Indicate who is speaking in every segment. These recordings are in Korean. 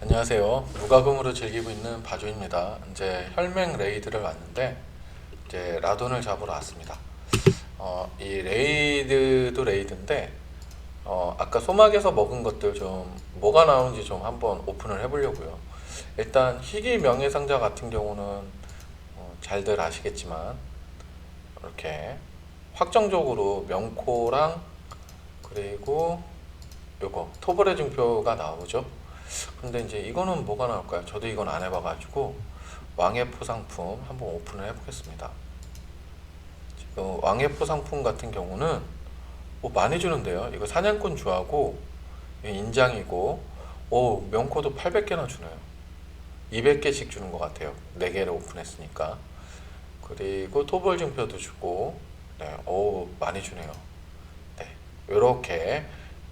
Speaker 1: 안녕하세요. 무과금으로 즐기고 있는 바조입니다. 이제 혈맹 레이드를 왔는데 이제 라돈을 잡으러 왔습니다. 어, 이 레이드도 레이드인데 어, 아까 소막에서 먹은 것들 좀 뭐가 나오는지 좀 한번 오픈을 해보려고요. 일단 희귀 명예상자 같은 경우는 어, 잘들 아시겠지만 이렇게 확정적으로 명코랑 그리고 요거 토벌의 증표가 나오죠. 근데 이제 이거는 뭐가 나올까요? 저도 이건 안 해봐가지고 왕의 포상품 한번 오픈을 해보겠습니다. 지금 왕의 포상품 같은 경우는 뭐 많이 주는데요. 이거 사냥꾼 주하고 인장이고 오 명코도 800개나 주네요. 200개씩 주는 것 같아요. 4개를 오픈했으니까. 그리고 토벌 증표도 주고 네, 오 많이 주네요. 네, 이렇게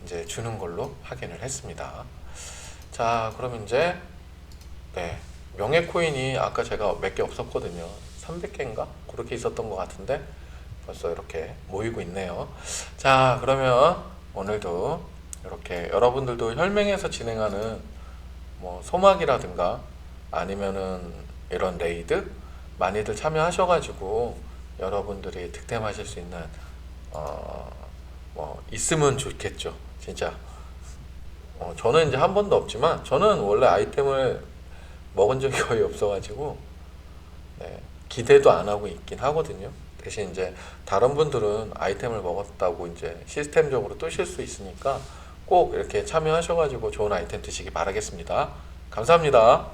Speaker 1: 이제 주는 걸로 확인을 했습니다. 자, 그럼 이제 네 명예 코인이 아까 제가 몇 개 없었거든요. 300개인가 그렇게 있었던 것 같은데 벌써 이렇게 모이고 있네요. 자, 그러면 오늘도 이렇게 여러분들도 혈맹에서 진행하는 뭐 소막이라든가 아니면은 이런 레이드 많이들 참여하셔가지고 여러분들이 득템하실 수 있는 어 뭐 있으면 좋겠죠. 진짜 어, 저는 이제 한 번도 없지만 저는 원래 아이템을 먹은 적이 거의 없어가지고 네, 기대도 안 하고 있긴 하거든요. 대신 이제 다른 분들은 아이템을 먹었다고 이제 시스템적으로 뜨실 수 있으니까 꼭 이렇게 참여하셔가지고 좋은 아이템 드시기 바라겠습니다. 감사합니다.